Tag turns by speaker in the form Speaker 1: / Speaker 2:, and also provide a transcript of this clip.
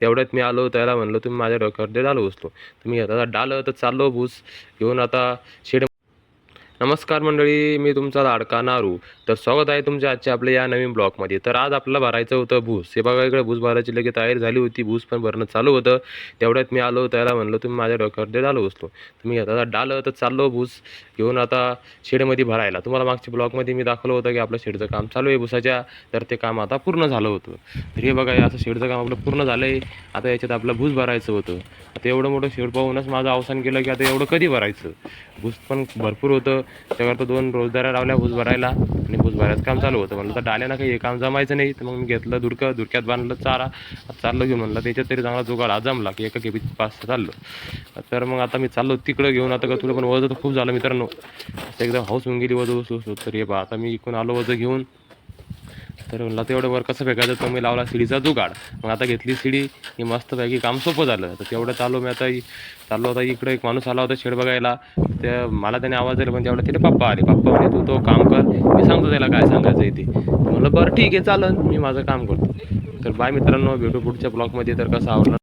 Speaker 1: तेवढ्यात मी आलो त्याला म्हणलं तुम्ही माझ्या डोक्यावर ते डालं उचलो तुम्ही आता डालं तर चाललो भूस घेऊन आता शेड नमस्कार मंडळी मी तुमचा लाडका नारू. तर स्वागत आहे तुमच्या आजच्या आपल्या या नवीन ब्लॉकमध्ये तर आज आपल्याला भरायचं होतं भूस हे बघा इकडे भूस भरायची लगेच तयारी झाली होती. भूस पण भरणं चालू होतं. तेवढ्यात मी आलो त्याला म्हणलं तुम्ही माझ्या डोक्यावर ते बसलो. तुम्ही आता डालं तर चाललो भूस घेऊन आता शेडमध्ये भरायला. तुम्हाला मागच्या ब्लॉकमध्ये मी दाखवलं होतं की आपलं शेडचं काम चालू आहे भुसाच्या तर ते काम आता पूर्ण झालं होतं. तर हे बघा असं शेडचं काम आपलं पूर्ण झालं आहे आता याच्यात आपलं भूस भरायचं होतं. आता एवढं मोठं शेड पाहूनच माझं अवसान केलं की आता एवढं कधी भरायचं? भूस पण भरपूर होतं. त्यावर तो दोन रोजदाऱ्या लावल्या भूस भरायला आणि भूस भरायचं काम चालू होतं. म्हणलं तर डाल्यानं काही हे काम जमायचं नाही. तर मग मी घेतलं दुडकं दुडक्यात बांधलं चारा चाललं घेऊन. म्हणलं त्याच्यात तरी चांगला जुगाड आज जमला की एका केबीत पाच चाललो. तर मग आता मी चाललो तिकडं घेऊन. आता का तुला पण वजन तर खूप झालं मित्रांनो. असं एकदम हाऊस होऊन गेली वजन उचलू तर हे बा आता मी इकडून आलो वजन घेऊन. तर म्हणला तेवढं वर कसं फेकायचं? तर मी लावला शिडीचा जुगाड. मग आता घेतली शिडी ही मस्तपैकी काम सोपं झालं. तर तेवढं चालू मी आता चाललो होता इकडे एक माणूस आला होता शेड बघायला. त्या मला त्याने आवाज दिला पण तेवढं तिथे पप्पा आले. पप्पा म्हणे तू तो काम कर मी सांगतो त्याला काय सांगायचं आहे ते. म्हणलं बरं ठीक आहे चालन मी माझं काम करतो. तर बाय मित्रांनो भेटू पुढच्या ब्लॉगमध्ये तर कसं आवडलं